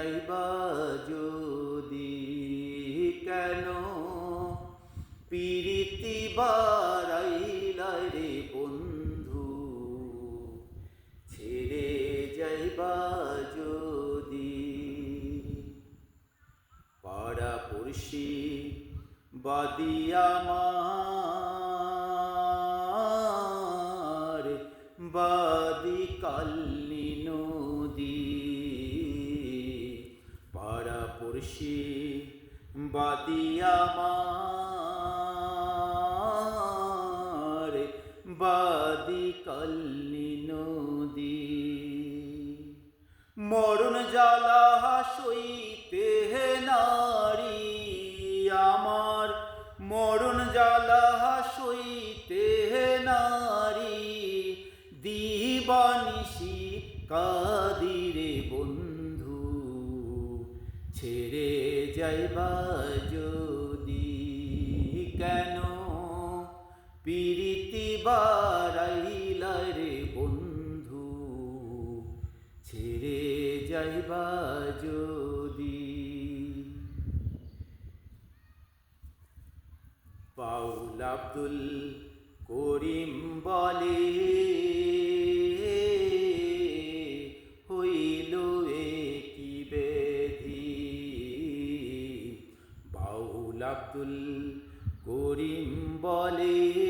যাইবা যদি কেন? পিরিতি বাড়াইলা রে বন্ধু, ছেড়ে যাইবা যদি। পাড়া পড়শি বাদিয়া মার বাদি কাল্লি নদী। পাড়া পড়শি বাদিয়া মার বাদি কাল্লি নদী। মরণ জ্বালা সইতে নারী আমার। মরণ জ্বালা সইতে নারী। দিবানিসি কাদিরে বন্ধু ছেড়ে যাইবা যদি কেন? পিরিতি বাড়াইলা রে বন্ধু, ছেড়ে যাইবা যদি। পাউল আব্দুল করিম বলে আব্দুল করিম বলে।